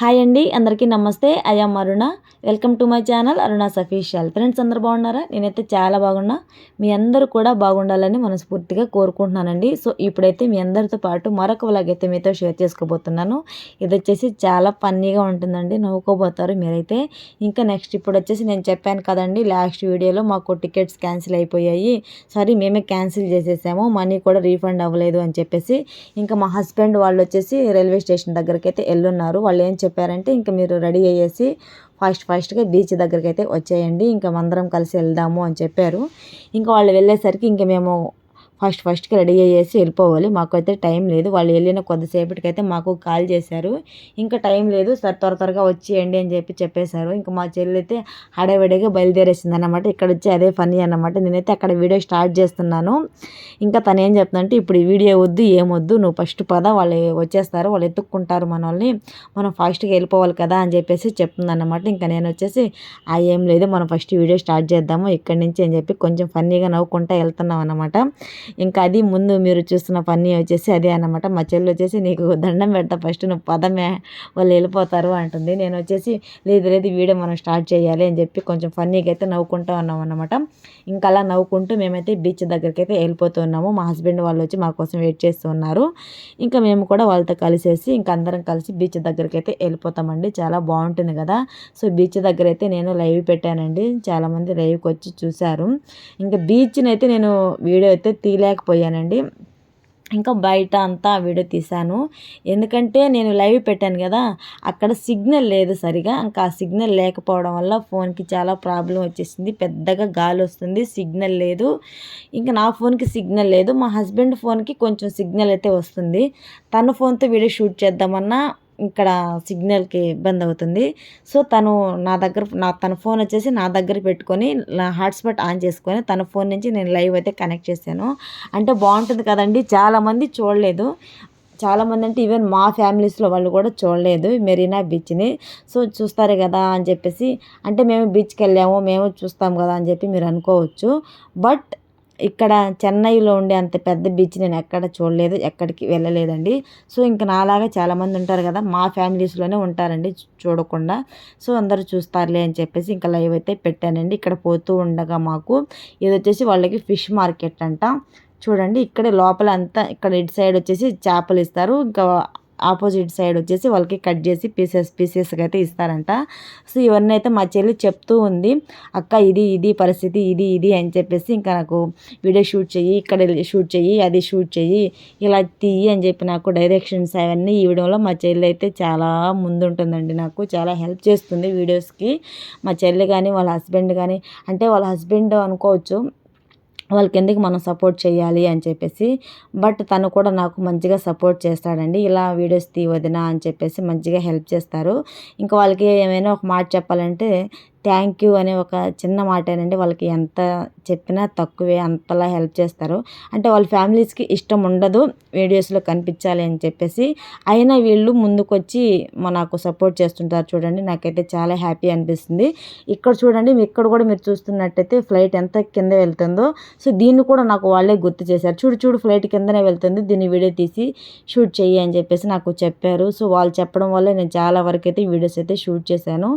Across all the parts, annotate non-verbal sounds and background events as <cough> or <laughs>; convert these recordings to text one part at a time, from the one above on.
Hi అండి అందరికీ నమస్తే. I'm Aruna. Welcome to my channel Aruna సఫీషియల్. Friends అందరు బాగున్నారా? నేనైతే చాలా బాగున్నా. మీ అందరూ కూడా బాగుండాలని మనస్ఫూర్తిగా కోరుకుంటున్నానండి. సో ఇప్పుడైతే మీ అందరితో పాటు మరొక వ్లాగ్ అయితే మీతో షేర్ చేసుకోబోతున్నాను. ఇది వచ్చేసి చాలా ఫన్నీగా ఉంటుందండి నవ్వుకోబోతారు మీరైతే. ఇంకా నెక్స్ట్ ఇప్పుడు వచ్చేసి నేను చెప్పాను కదండి లాస్ట్ వీడియోలో మాకు టికెట్స్ క్యాన్సిల్ అయిపోయాయి. సారీ మేమే క్యాన్సిల్ చేసేసాము. మనీ కూడా రీఫండ్ అవ్వలేదు అని చెప్పేసి. ఇంకా మా హస్బెండ్ వాళ్ళు వచ్చేసి రైల్వే స్టేషన్ దగ్గరికి అయితే వెళ్ళున్నారు. వాళ్ళు ఏం చెప్పారంటే ఇంకా మీరు రెడీ అయ్యేసి ఫాస్ట్ ఫాస్ట్గా బీచ్ దగ్గరికి అయితే వచ్చేయండి. ఇంకా అందరం కలిసి వెళ్దాము అని చెప్పారు. ఇంకా వాళ్ళు వెళ్ళేసరికి ఇంకా మేము ఫస్ట్ ఫస్ట్కి రెడీ అయ్యేసి వెళ్ళిపోవాలి. మాకైతే టైం లేదు. వాళ్ళు వెళ్ళిన కొద్దిసేపటికైతే మాకు కాల్ చేశారు. ఇంకా టైం లేదు. సార్ త్వర త్వరగా వచ్చేయండి అని చెప్పి చెప్పేశారు. ఇంకా మా చెల్లి అయితే హడావిడిగా బయలుదేరేసింది అనమాట ఇక్కడ వచ్చి అదే ఫనీ అనమాట నేనైతే అక్కడ వీడియో స్టార్ట్ చేస్తున్నాను. ఇంకా తను ఏం చెప్తుందంటే ఇప్పుడు ఈ వీడియో వద్దు ఏమొద్దు నువ్వు ఫస్ట్ పద. వాళ్ళు వచ్చేస్తారు. వాళ్ళు ఎత్తుక్కుంటారు మనల్ని. మనం ఫాస్ట్గా వెళ్ళిపోవాలి కదా అని చెప్పేసి చెప్తుందన్నమాట. ఇంకా నేను వచ్చేసి ఆ ఏం లేదు. మనం ఫస్ట్ వీడియో స్టార్ట్ చేద్దాము. ఇక్కడి నుంచి అని చెప్పి కొంచెం ఫన్నీగా నవ్వుకుంటా వెళ్తున్నాం అనమాట ఇంకా అది ముందు మీరు చూస్తున్న పని వచ్చేసి అదే అనమాట మా చెల్లి వచ్చేసి నీకు దండం పెడతా ఫస్ట్ నువ్వు పదమే వాళ్ళు వెళ్ళిపోతారు అంటుంది. నేను వచ్చేసి లేదు లేదు వీడియో మనం స్టార్ట్ చేయాలి అని చెప్పి కొంచెం ఫన్నీగా అయితే నవ్వుకుంటూ ఉన్నాం అనమాట ఇంకా అలా నవ్వుకుంటూ మేమైతే బీచ్ దగ్గరికి అయితే వెళ్ళిపోతున్నాము మా హస్బెండ్ వాళ్ళు వచ్చి మా కోసం వెయిట్ చేస్తూ ఉన్నారు. ఇంకా మేము కూడా వాళ్ళతో కలిసేసి ఇంకా అందరం కలిసి బీచ్ దగ్గరికి అయితే వెళ్ళిపోతామండి. చాలా బాగుంటుంది కదా. సో బీచ్ దగ్గర అయితే నేను లైవ్ పెట్టానండి. చాలామంది లైవ్కి వచ్చి చూశారు. ఇంకా బీచ్ని అయితే నేను వీడియో అయితే తీ తీయలేకపోయానండి. ఇంకా బయట అంతా వీడియో తీశాను. ఎందుకంటే నేను లైవ్ పెట్టాను కదా అక్కడ సిగ్నల్ లేదు సరిగా. ఇంకా ఆ సిగ్నల్ లేకపోవడం వల్ల ఫోన్కి చాలా ప్రాబ్లం వచ్చేసింది. పెద్దగా గాలి వస్తుంది సిగ్నల్ లేదు. ఇంకా నా ఫోన్కి సిగ్నల్ లేదు. మా హస్బెండ్ ఫోన్కి కొంచెం సిగ్నల్ అయితే వస్తుంది. తన ఫోన్తో వీడియో షూట్ చేద్దామన్నా ఇక్కడ సిగ్నల్కి ఇబ్బంది అవుతుంది సో తను నా దగ్గర నా తన ఫోన్ వచ్చేసి నా దగ్గర పెట్టుకొని హాట్స్పాట్ ఆన్ చేసుకొని తన ఫోన్ నుంచి నేను లైవ్ అయితే కనెక్ట్ చేశాను. అంటే బాగుంటుంది కదండి చాలామంది చూడలేదు. చాలామంది అంటే ఈవెన్ మా ఫ్యామిలీస్లో వాళ్ళు కూడా చూడలేదు మెరీనా బీచ్ని. సో చూస్తారు కదా అని చెప్పేసి అంటే మేము బీచ్కి వెళ్ళాము మేము చూస్తాం కదా అని చెప్పి మీరు అనుకోవచ్చు. బట్ ఇక్కడ చెన్నైలో ఉండే అంత పెద్ద బీచ్ నేను ఎక్కడ చూడలేదు ఎక్కడికి వెళ్ళలేదండి. సో ఇంకా నాలాగా చాలామంది ఉంటారు కదా మా ఫ్యామిలీస్లోనే ఉంటారండి చూడకుండా. సో అందరూ చూస్తారులే అని చెప్పేసి ఇంకా లైవ్ అయితే పెట్టానండి. ఇక్కడ పోతూ ఉండగా మాకు ఇది వచ్చేసి వాళ్ళకి ఫిష్ మార్కెట్ అంట. చూడండి ఇక్కడ లోపల అంతా ఇక్కడ ఇటు సైడ్ వచ్చేసి చేపలు ఇస్తారు. ఇంకా ఆపోజిట్ సైడ్ వచ్చేసి వాళ్ళకి కట్ చేసి పీసెస్ పీసెస్గా అయితే ఇస్తారంట. సో ఇవన్నీ అయితే మా చెల్లి చెప్తూ ఉంది. అక్క ఇది ఇది పరిస్థితి ఇది ఇది అని చెప్పేసి ఇంకా నాకు వీడియో షూట్ చెయ్యి ఇక్కడ షూట్ చెయ్యి అది షూట్ చెయ్యి ఇలా తీయి అని చెప్పి నాకు డైరెక్షన్స్ అవన్నీ ఇవ్వడంలో మా చెల్లి అయితే చాలా ముందుంటుందండి నాకు చాలా హెల్ప్ చేస్తుంది వీడియోస్కి. మా చెల్లి కానీ వాళ్ళ హస్బెండ్ కానీ అంటే వాళ్ళ హస్బెండ్ అనుకోవచ్చు వాళ్ళకి ఎందుకు మనం సపోర్ట్ చేయాలి అని చెప్పేసి బట్ తను కూడా నాకు మంచిగా సపోర్ట్ చేస్తాడండి. ఇలా వీడియోస్ తీ వదిన అని చెప్పేసి మంచిగా హెల్ప్ చేస్తారు. ఇంకా వాళ్ళకి ఏమైనా ఒక మాట చెప్పాలంటే థ్యాంక్ యూ అనే ఒక చిన్న మాటేనండి. వాళ్ళకి ఎంత చెప్పినా తక్కువే అంతలా హెల్ప్ చేస్తారు. అంటే వాళ్ళ ఫ్యామిలీస్కి ఇష్టం ఉండదు వీడియోస్లో కనిపించాలి అని చెప్పేసి. అయినా వీళ్ళు ముందుకొచ్చి నాకు సపోర్ట్ చేస్తుంటారు చూడండి. నాకైతే చాలా హ్యాపీ అనిపిస్తుంది. ఇక్కడ చూడండి ఇక్కడ కూడా మీరు చూస్తున్నట్టయితే ఫ్లైట్ ఎంత కింద వెళ్తుందో. సో దీన్ని కూడా నాకు వాళ్ళే గుర్తు చేశారు. చూడు చూడు ఫ్లైట్ కిందనే వెళ్తుంది. దీన్ని వీడియో తీసి షూట్ చెయ్యి అని చెప్పేసి నాకు చెప్పారు. సో వాళ్ళు చెప్పడం వల్ల నేను చాలా వరకు అయితే వీడియోస్ అయితే షూట్ చేశాను.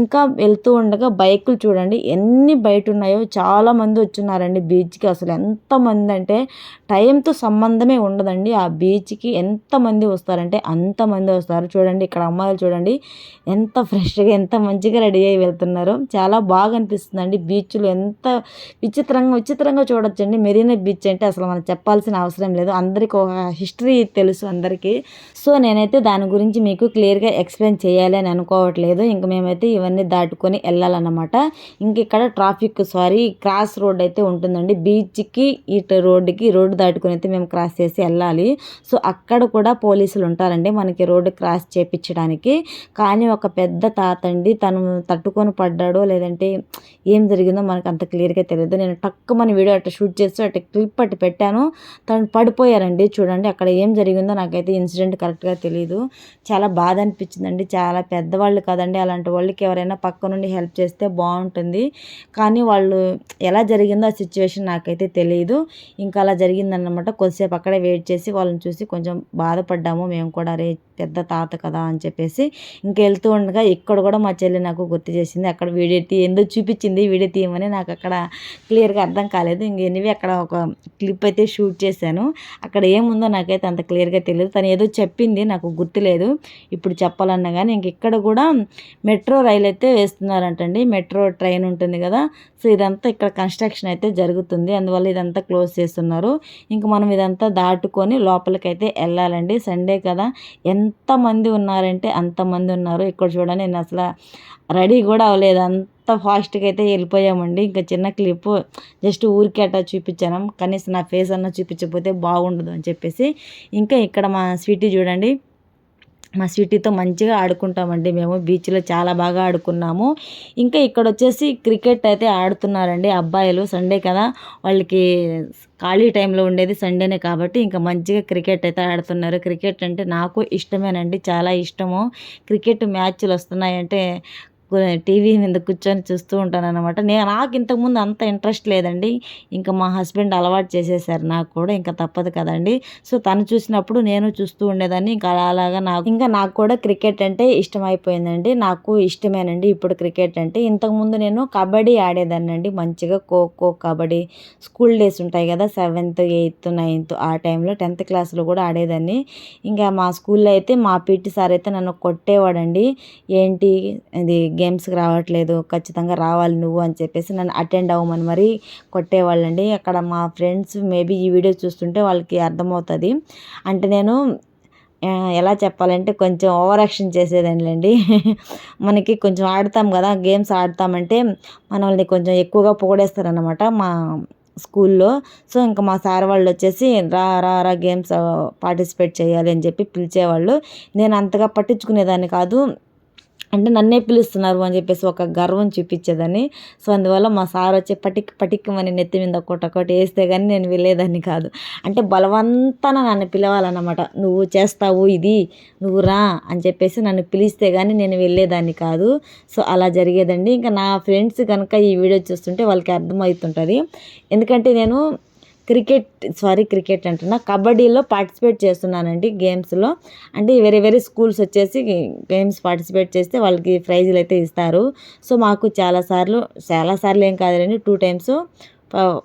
ఇంకా వెళ్తూ ఉండగా బైకులు చూడండి ఎన్ని బయట ఉన్నాయో చాలామంది వచ్చున్నారండి బీచ్కి. అసలు ఎంతమంది అంటే టైంతో సంబంధమే ఉండదండి. ఆ బీచ్కి ఎంతమంది వస్తారంటే అంతమంది వస్తారు. చూడండి ఇక్కడ అమ్మాయిలు చూడండి ఎంత ఫ్రెష్గా ఎంత మంచిగా రెడీ అయ్యి వెళ్తున్నారో. చాలా బాగా అనిపిస్తుందండి బీచ్లు. ఎంత విచిత్రంగా విచిత్రంగా చూడొచ్చండి. మెరీనా బీచ్ అంటే అసలు మనం చెప్పాల్సిన అవసరం లేదు. అందరికీ ఒక హిస్టరీ తెలుసు అందరికీ. సో నేనైతే దాని గురించి మీకు క్లియర్గా ఎక్స్ప్లెయిన్ చేయాలి అని అనుకోవట్లేదు. ఇంక మేమైతే ఇవన్నీ దాటుకొని వెళ్ళాలన్నమాట. ఇంక ఇక్కడ ట్రాఫిక్ సారీ క్రాస్ రోడ్ అయితే ఉంటుందండి. బీచ్కి ఇటు రోడ్డుకి రోడ్డు దాటుకుని అయితే మేము క్రాస్ చేసి వెళ్ళాలి. సో అక్కడ కూడా పోలీసులు ఉంటారండి మనకి రోడ్డు క్రాస్ చేపించడానికి. కానీ ఒక పెద్ద తాత అండి తను తట్టుకొని పడ్డాడో లేదంటే ఏం జరిగిందో మనకు అంత క్లియర్గా తెలియదు. నేను టక్కు మన వీడియో అట్లా షూట్ చేస్తూ అట్లా క్లిప్ అట్టు పెట్టాను. తను పడిపోయారండి చూడండి అక్కడ ఏం జరిగిందో నాకైతే ఇన్సిడెంట్ కరెక్ట్గా తెలియదు చాలా బాధ అనిపించిందండి. చాలా పెద్దవాళ్ళు కదండి అలాంటి వాళ్ళకి ఎవరైనా పక్క నుండి హెల్ప్ చేస్తే బాగుంటుంది. కానీ వాళ్ళు ఎలా జరిగిందో ఆ సిచ్యువేషన్ నాకైతే తెలియదు ఇంకా అలా జరిగిందన్నమాట. కొద్దిసేపు అక్కడే వెయిట్ చేసి వాళ్ళని చూసి కొంచెం బాధపడ్డాము. మేము కూడా రే పెద్ద తాత కదా అని చెప్పేసి ఇంకా వెళ్తూ ఉండగా ఇక్కడ కూడా మా చెల్లి నాకు గుర్తు చేసింది. అక్కడ వీడియో తీ ఎందుకు చూపించింది వీడియో తీయమని నాకు అక్కడ క్లియర్గా అర్థం కాలేదు. ఇంక ఎనివి అక్కడ ఒక క్లిప్ అయితే షూట్ చేశాను. అక్కడ ఏముందో నాకైతే అంత క్లియర్గా తెలియదు తను ఏదో చెప్పింది నాకు గుర్తులేదు. ఇప్పుడు చెప్పాలన్నా కానీ ఇంక ఇక్కడ కూడా మెట్రో రైలు అయితే వేస్తున్నారు అండి మెట్రో ట్రైన్ ఉంటుంది కదా సో ఇదంతా ఇక్కడ కన్స్ట్రక్షన్ అయితే జరుగుతుంది. అందువల్ల ఇదంతా క్లోజ్ చేస్తున్నారు. ఇంక మనం ఇదంతా దాటుకొని లోపలికైతే వెళ్ళాలండి. సండే కదా ఎంతమంది ఉన్నారంటే అంతమంది ఉన్నారు. ఇక్కడ చూడండి నేను అసలు రెడీ కూడా అవ్వలేదు. అంత ఫాస్ట్గా అయితే వెళ్ళిపోయామండి. ఇంకా చిన్న క్లిప్ జస్ట్ ఊరికే అట్లా చూపించాను. కనీసం నా ఫేస్ అన్న చూపించకపోతే బాగుండదు అని చెప్పేసి. ఇంకా ఇక్కడ మా స్వీటీ చూడండి మా స్వీటీతో మంచిగా ఆడుకుంటామండి మేము. బీచ్లో చాలా బాగా ఆడుకున్నాము. ఇంకా ఇక్కడ వచ్చేసి క్రికెట్ అయితే ఆడుతున్నారండి అబ్బాయిలు. సండే కదా. వాళ్ళకి ఖాళీ టైంలో ఉండేది సండేనే కాబట్టి ఇంకా మంచిగా క్రికెట్ అయితే ఆడుతున్నారు. క్రికెట్ అంటే నాకు ఇష్టమేనండి. చాలా ఇష్టము. క్రికెట్ మ్యాచ్లు వస్తున్నాయంటే టీవీ మీద కూర్చొని చూస్తూ ఉంటాను అనమాట నేను నాకు ఇంతకుముందు అంత ఇంట్రెస్ట్ లేదండి. ఇంకా మా హస్బెండ్ అలవాటు చేసేసారు నాకు కూడా ఇంకా తప్పదు కదండి. సో తను చూసినప్పుడు నేను చూస్తూ ఉండేదాన్ని. ఇంకా అలాగా నాకు ఇంకా నాకు కూడా క్రికెట్ అంటే ఇష్టమైపోయిందండి. నాకు ఇష్టమేనండి ఇప్పుడు క్రికెట్ అంటే. ఇంతకుముందు నేను కబడ్డీ ఆడేదాన్ని అండి మంచిగా ఖోఖో కబడ్డీ స్కూల్ డేస్ ఉంటాయి కదా సెవెంత్ ఎయిత్ నైన్త్ ఆ టైంలో టెన్త్ క్లాస్లో కూడా ఆడేదాన్ని. ఇంకా మా స్కూల్లో అయితే మా పీటీ సార్ అయితే నన్ను కొట్టేవాడండి. ఏంటి ఇది గేమ్స్కి రావట్లేదు ఖచ్చితంగా రావాలి నువ్వు అని చెప్పేసి నన్ను అటెండ్ అవ్వమని మరీ కొట్టేవాళ్ళండి. అక్కడ మా ఫ్రెండ్స్ మేబీ ఈ వీడియో చూస్తుంటే వాళ్ళకి అర్థమవుతుంది. అంటే నేను ఎలా చెప్పాలంటే కొంచెం ఓవర్ యాక్షన్ చేసేదండి <laughs> మనకి కొంచెం ఆడతాం కదా గేమ్స్ ఆడతామంటే మనల్ని కొంచెం ఎక్కువగా పొగడేస్తారనమాట మా స్కూల్లో. సో ఇంకా మా సార్ వాళ్ళు వచ్చేసి రా రా రా గేమ్స్ పార్టిసిపేట్ చేయాలి అని చెప్పి పిలిచేవాళ్ళు. నేను అంతగా పట్టించుకునేదాన్ని కాదు. అంటే నన్నే పిలుస్తున్నారు అని చెప్పేసి ఒక గర్వం చూపించేదని. సో అందువల్ల మా సార్ వచ్చి పటిక్ పటిక్కమని నెత్తి మీద ఒకటి వేస్తే కానీ నేను వెళ్ళేదాన్ని కాదు. అంటే బలవంతాన నన్ను పిలవాలన్నమాట. నువ్వు చేస్తావు ఇది నువ్వు రా అని చెప్పేసి నన్ను పిలిస్తే కానీ నేను వెళ్ళేదాన్ని కాదు. సో అలా జరిగేదండి. ఇంకా నా ఫ్రెండ్స్ కనుక ఈ వీడియో చూస్తుంటే వాళ్ళకి అర్థమవుతుంటుంది. ఎందుకంటే నేను క్రికెట్ సారీ క్రికెట్ అంటున్నా కబడ్డీలో పార్టిసిపేట్ చేస్తున్నానండి గేమ్స్లో. అంటే వేరే వేరే స్కూల్స్ వచ్చేసి గేమ్స్ పార్టిసిపేట్ చేస్తే వాళ్ళకి ప్రైజులు అయితే ఇస్తారు. సో మాకు చాలాసార్లు చాలాసార్లు ఏం కాదులేండి టూ టైమ్స్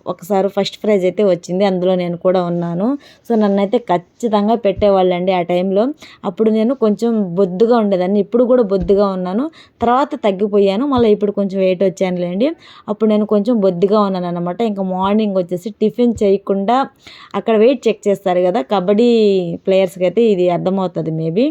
ఒకసారి ఫస్ట్ ప్రైజ్ అయితే వచ్చింది. అందులో నేను కూడా ఉన్నాను. సో నన్నైతే ఖచ్చితంగా పెట్టేవాళ్ళండి ఆ టైంలో. అప్పుడు నేను కొంచెం బొద్దుగా ఉండేదాన్ని. ఇప్పుడు కూడా బొద్దుగా ఉన్నాను. తర్వాత తగ్గిపోయాను. మళ్ళీ ఇప్పుడు కొంచెం వెయిట్ వచ్చానులేండి. అప్పుడు నేను కొంచెం బొద్దుగా ఉన్నాను అనమాట ఇంకా మార్నింగ్ వచ్చేసి టిఫిన్ చేయకుండా అక్కడ వెయిట్ చెక్ చేస్తారు కదా కబడ్డీ ప్లేయర్స్కి అయితే ఇది అర్థమవుతుంది మేబీ.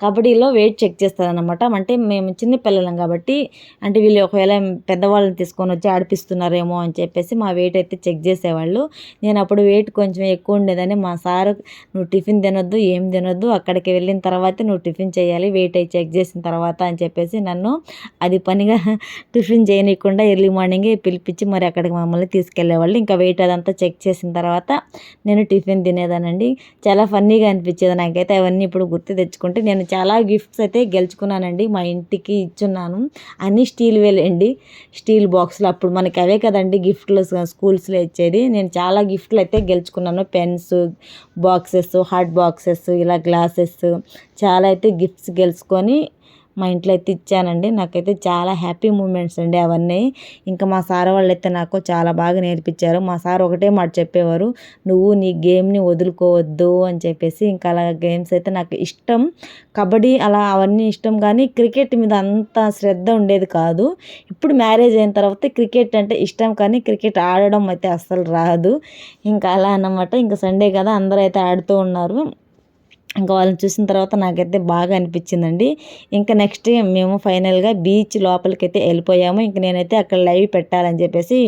కబడ్డీలో వెయిట్ చెక్ చేస్తారనమాట అంటే మేము చిన్న పిల్లలం కాబట్టి అంటే వీళ్ళు ఒకవేళ పెద్దవాళ్ళని తీసుకొని వచ్చి ఆడిపిస్తున్నారేమో అని చెప్పేసి మా వెయిట్ అయితే చెక్ చేసేవాళ్ళు. నేను అప్పుడు వెయిట్ కొంచెం ఎక్కువ ఉండేదని మా సారు నువ్వు టిఫిన్ తినొద్దు ఏం తినొద్దు అక్కడికి వెళ్ళిన తర్వాత నువ్వు టిఫిన్ చేయాలి వెయిట్ అయితే చెక్ చేసిన తర్వాత అని చెప్పేసి నన్ను అది పనిగా <laughs> టిఫిన్ చేయనీయకుండా ఎర్లీ మార్నింగే పిలిపించి మరి అక్కడికి మమ్మల్ని తీసుకెళ్ళేవాళ్ళు. ఇంకా వెయిట్ అదంతా చెక్ చేసిన తర్వాత నేను టిఫిన్ తినేదానండి. చాలా ఫన్నీగా అనిపించేది నాకైతే. అవన్నీ ఇప్పుడు గుర్తు తెచ్చుకుంటే నేను చాలా గిఫ్ట్స్ అయితే గెలుచుకున్నానండి. మా ఇంటికి ఇచ్చున్నాను. అన్నీ స్టీల్ వేలండి స్టీల్ బాక్స్లు అప్పుడు మనకి అవే కదండి గిఫ్ట్లు స్కూల్స్లో ఇచ్చేది. నేను చాలా గిఫ్ట్లు అయితే గెలుచుకున్నాను. పెన్స్ బాక్సెస్ హాట్ బాక్సెస్ ఇలా గ్లాసెస్ చాలా అయితే గిఫ్ట్స్ గెలుచుకొని మా ఇంట్లో అయితే ఇచ్చానండి. నాకైతే చాలా హ్యాపీ మూమెంట్స్ అండి అవన్నీ. ఇంకా మా సార్ వాళ్ళు అయితే నాకు చాలా బాగా నేర్పించారు. మా సార్ ఒకటే మాట చెప్పేవారు నువ్వు నీ గేమ్ని వదులుకోవద్దు అని చెప్పేసి. ఇంకా అలా గేమ్స్ అయితే నాకు ఇష్టం. కబడ్డీ అలా అవన్నీ ఇష్టం కానీ క్రికెట్ మీద అంత శ్రద్ధ ఉండేది కాదు. ఇప్పుడు మ్యారేజ్ అయిన తర్వాత క్రికెట్ అంటే ఇష్టం కానీ క్రికెట్ ఆడడం అయితే అస్సలు రాదు. ఇంకా అలా అన్నమాట. ఇంకా సండే కదా అందరూ అయితే ఆడుతూ ఉన్నారు. ఇంకా వాళ్ళని చూసిన తర్వాత నాకైతే బాగా అనిపించిందండి. ఇంకా నెక్స్ట్ మేము ఫైనల్గా బీచ్ లోపలికి అయితే వెళ్ళిపోయాము. ఇంక నేనైతే అక్కడ లైవ్ పెట్టాలని చెప్పేసి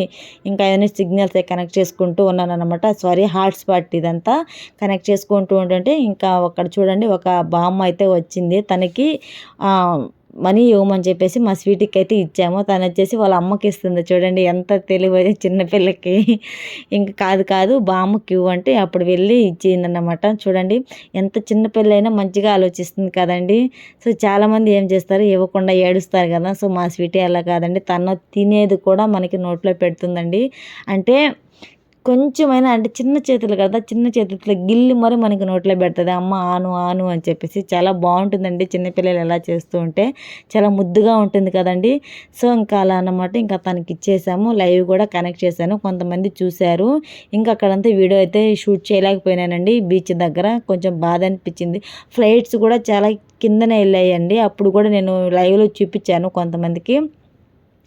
ఇంకా ఏదైనా సిగ్నల్స్ కనెక్ట్ చేసుకుంటూ ఉన్నాను అనమాట సారీ హాట్స్పాట్ ఇదంతా కనెక్ట్ చేసుకుంటూ ఉంటుంటే ఇంకా అక్కడ చూడండి ఒక బామ్మ అయితే వచ్చింది. తనకి మనీ ఇవ్వమని చెప్పేసి మా స్వీటీకి అయితే ఇచ్చాము. తను వచ్చేసి వాళ్ళ అమ్మకి ఇస్తుంది చూడండి ఎంత తెలివి చిన్నపిల్లకి ఇంకా కాదు కాదు బామ్మకి ఇవ్వు అంటే అప్పుడు వెళ్ళి ఇచ్చిందన్నమాట చూడండి ఎంత చిన్నపిల్లైనా మంచిగా ఆలోచిస్తుంది కదండి. సో చాలామంది ఏం చేస్తారు? ఇవ్వకుండా ఏడుస్తారు కదా. సో మా స్వీటీ అలా కాదండి. తను తినేది కూడా మనకి నోట్లో పెడుతుందండి. అంటే కొంచెమైనా అంటే చిన్న చేతులు కదా చిన్న చేతులతో గిల్లి మరి మనకి నోట్లో పెడుతుంది. అమ్మ ఆను ఆను అని చెప్పేసి చాలా బాగుంటుందండి. చిన్నపిల్లలు ఎలా చేస్తూ ఉంటే చాలా ముద్దుగా ఉంటుంది కదండి. సో ఇంకా అలా అన్నమాట. ఇంకా తనకి ఇచ్చేసాము. లైవ్ కూడా కనెక్ట్ చేశాను. కొంతమంది చూశారు. ఇంకా అక్కడంతా వీడియో అయితే షూట్ చేయలేకపోయినానండి. బీచ్ దగ్గర కొంచెం బాధ అనిపించింది. ఫ్లైట్స్ కూడా చాలా కిందనే వెళ్ళాయండి. అప్పుడు కూడా నేను లైవ్లో చూపించాను కొంతమందికి.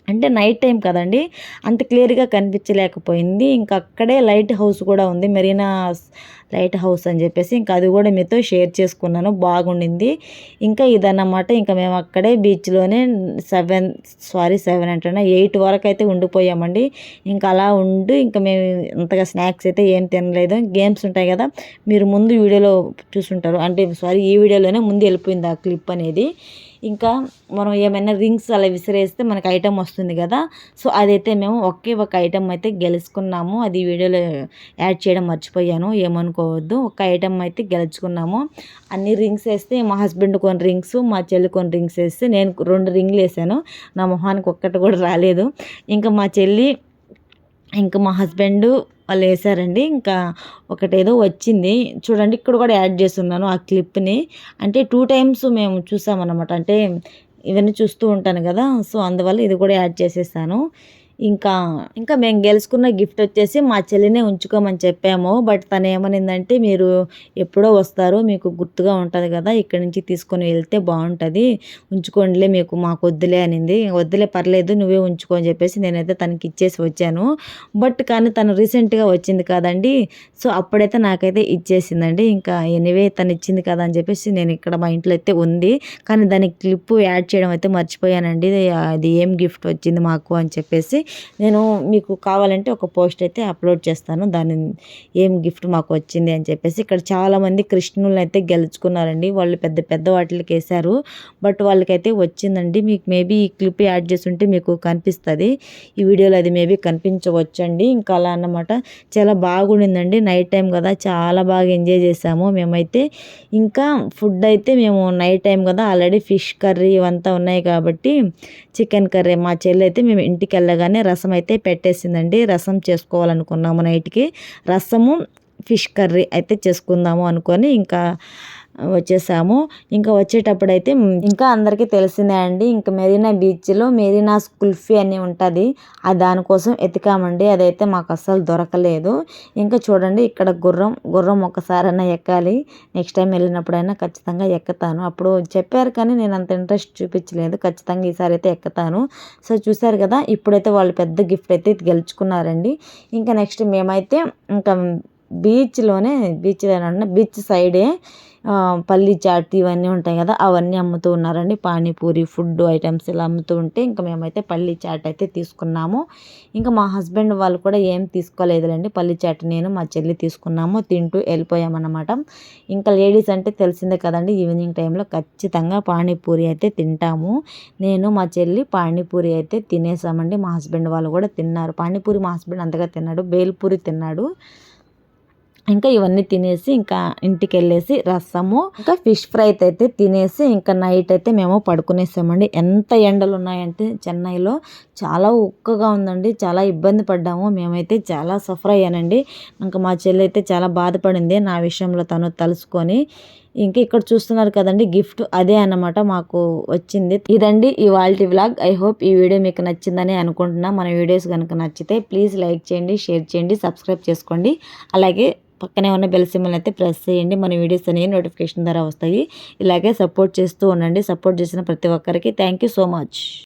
అంటే నైట్ టైం కదండి. అంత క్లియర్గా కనిపించలేకపోయింది. ఇంకా అక్కడే లైట్ హౌస్ కూడా ఉంది. మెరీనా లైట్ హౌస్ అని చెప్పేసి ఇంకా అది కూడా మీతో షేర్ చేసుకున్నాను. బాగుండింది. ఇంకా ఇదన్నమాట. ఇంకా మేము అక్కడే బీచ్లోనే సెవెన్ సారీ సెవెన్ అంటున్నా ఎయిట్ వరకు అయితే ఉండిపోయామండి. ఇంకా అలా ఉండి ఇంకా మేము అంతగా స్నాక్స్ అయితే ఏం తినలేదు. గేమ్స్ ఉంటాయి కదా మీరు ముందు వీడియోలో చూసుంటారు. అంటే సారీ ఈ వీడియోలోనే ముందు వెళ్ళిపోయింది ఆ క్లిప్ అనేది. ఇంకా మనం ఏమైనా రింగ్స్ అలా విసిరేస్తే మనకు ఐటెం వస్తుంది కదా సో అదైతే మేము ఒకే ఒక ఐటెం అయితే గెలుచుకున్నాము. అది వీడియోలో యాడ్ చేయడం మర్చిపోయాను. ఏమనుకో అనుకోవద్దు ఒక ఐటమ్ అయితే గెలుచుకున్నాము. అన్ని రింగ్స్ వేస్తే మా హస్బెండ్ కొన్ని రింగ్స్ మా చెల్లి కొన్ని రింగ్స్ వేస్తే నేను రెండు రింగ్లు వేసాను. నా మొహానికి ఒక్కటి కూడా రాలేదు. ఇంకా మా చెల్లి ఇంకా మా హస్బెండ్ వాళ్ళు వేసారండి. ఇంకా ఒకటేదో వచ్చింది. చూడండి ఇక్కడ కూడా యాడ్ చేస్తున్నాను ఆ క్లిప్ని అంటే టూ టైమ్స్ మేము చూసామన్నమాట. అంటే ఇవన్నీ చూస్తూ ఉంటాను కదా. సో అందువల్ల ఇది కూడా యాడ్ చేసేసాను. ఇంకా ఇంకా మేము గెలుచుకున్న గిఫ్ట్ వచ్చేసి మా చెల్లినే ఉంచుకోమని చెప్పాము. బట్ తను ఏమనిందంటే మీరు ఎప్పుడో వస్తారు మీకు గుర్తుగా ఉంటుంది కదా ఇక్కడి నుంచి తీసుకొని వెళ్తే బాగుంటుంది. ఉంచుకోండిలే మీకు మాకు వద్దులే అనింది. వద్దులే పర్లేదు నువ్వే ఉంచుకో అని చెప్పేసి నేనైతే తనకి ఇచ్చేసి వచ్చాను. బట్ కానీ తను రీసెంట్గా వచ్చింది కదండి. సో అప్పుడైతే నాకైతే ఇచ్చేసిందండి. ఇంకా ఎనివే తను ఇచ్చింది కదా అని చెప్పేసి నేను ఇక్కడ మా ఇంట్లో అయితే ఉంది. కానీ దానికి క్లిప్ యాడ్ చేయడం అయితే మర్చిపోయానండి. అది ఏం గిఫ్ట్ వచ్చింది మాకు అని చెప్పేసి నేను మీకు కావాలంటే ఒక పోస్ట్ అయితే అప్లోడ్ చేస్తాను. దాని ఏం గిఫ్ట్ మాకు వచ్చింది అని చెప్పేసి ఇక్కడ చాలామంది కృష్ణులను అయితే గెలుచుకున్నారండి. వాళ్ళు పెద్ద పెద్ద వాటికి వేశారు. బట్ వాళ్ళకైతే వచ్చిందండి. మీకు మేబీ ఈ క్లిప్ యాడ్ ఉంటే మీకు కనిపిస్తుంది. ఈ వీడియోలో అది మేబీ కనిపించవచ్చండి. ఇంకా అలా అన్నమాట. చాలా బాగుండిందండి. నైట్ టైం కదా చాలా బాగా ఎంజాయ్ చేసాము మేమైతే. ఇంకా ఫుడ్ అయితే మేము నైట్ టైం కదా ఆల్రెడీ ఫిష్ కర్రీ ఇవంతా ఉన్నాయి కాబట్టి చికెన్ కర్రీ మా చెల్లి అయితే మేము ఇంటికి వెళ్ళగానే రసం అయితే పెట్టేసిందండి. రసం చేసుకోవాలనుకున్నాము నైట్కి. రసము ఫిష్ కర్రీ అయితే చేసుకుందాము అనుకొని ఇంకా వచ్చేసాము. ఇంకా వచ్చేటప్పుడు అయితే ఇంకా అందరికీ తెలిసిందే అండి ఇంకా మెరీనా బీచ్లో మెరీనా కుల్ఫీ అని ఉంటుంది. ఆ దానికోసం ఎతికామండి అదైతే మాకు అస్సలు దొరకలేదు. ఇంకా చూడండి ఇక్కడ గుర్రం గుర్రం ఒకసారైనా ఎక్కాలి. నెక్స్ట్ టైం వెళ్ళినప్పుడైనా ఖచ్చితంగా ఎక్కుతాను. అప్పుడు చెప్పారు కానీ నేను అంత ఇంట్రెస్ట్ చూపించలేదు. ఖచ్చితంగా ఈసారి అయితే ఎక్కుతాను. సో చూసారు కదా ఇప్పుడైతే వాళ్ళు పెద్ద గిఫ్ట్ అయితే గెలుచుకున్నారండి. ఇంకా నెక్స్ట్ మేమైతే ఇంకా బీచ్లోనే బీచ్లోనే బీచ్ సైడే పల్లి చాట్ ఇవన్నీ ఉంటాయి కదా అవన్నీ అమ్ముతూ ఉన్నారండి. పానీపూరి ఫుడ్ ఐటమ్స్ ఇలా అమ్ముతూ ఉంటే ఇంకా మేమైతే పల్లి చాట్ అయితే తీసుకున్నాము. ఇంకా మా హస్బెండ్ వాళ్ళు కూడా ఏం తీసుకోలేదులేండి. పల్లి చాట్ నేను మా చెల్లి తీసుకున్నాము తింటూ వెళ్ళిపోయామన్నమాట. ఇంకా లేడీస్ అంటే తెలిసిందే కదండి ఈవినింగ్ టైంలో ఖచ్చితంగా పానీపూరి అయితే తింటాము. నేను మా చెల్లి పానీపూరి అయితే తినేసామండి. మా హస్బెండ్ వాళ్ళు కూడా తిన్నారు. పానీపూరి మా హస్బెండ్ అంతగా తిన్నాడు బేల్పూరి తిన్నాడు. ఇంకా ఇవన్నీ తినేసి ఇంకా ఇంటికి వెళ్ళేసి రసము ఇంకా ఫిష్ ఫ్రై అయితే తినేసి ఇంకా నైట్ అయితే మేము పడుకునేసామండి. ఎంత ఎండలు ఉన్నాయంటే చెన్నైలో చాలా ఉక్కగా ఉందండి. చాలా ఇబ్బంది పడ్డాము. మేమైతే చాలా సఫర్ అయ్యానండి. ఇంకా మా చెల్లి అయితే చాలా బాధపడింది నా విషయంలో తను తలుసుకొని. ఇంకా ఇక్కడ చూస్తున్నారు కదండి గిఫ్ట్ అదే అన్నమాట మాకు వచ్చింది. ఇదండి ఇవాళ వ్లాగ్. ఐ హోప్ ఈ వీడియో మీకు నచ్చిందని అనుకుంటున్నా. మన వీడియోస్ కనుక నచ్చితే ప్లీజ్ లైక్ చేయండి షేర్ చేయండి సబ్స్క్రైబ్ చేసుకోండి. అలాగే పక్కనే ఉన్న బెల్ సింబల్ అయితే ప్రెస్ చేయండి. మన వీడియోస్ అనేవి నోటిఫికేషన్ ద్వారా వస్తాయి. ఇలాగే సపోర్ట్ చేస్తూ ఉండండి. సపోర్ట్ చేసిన ప్రతి ఒక్కరికి థ్యాంక్ సో మచ్.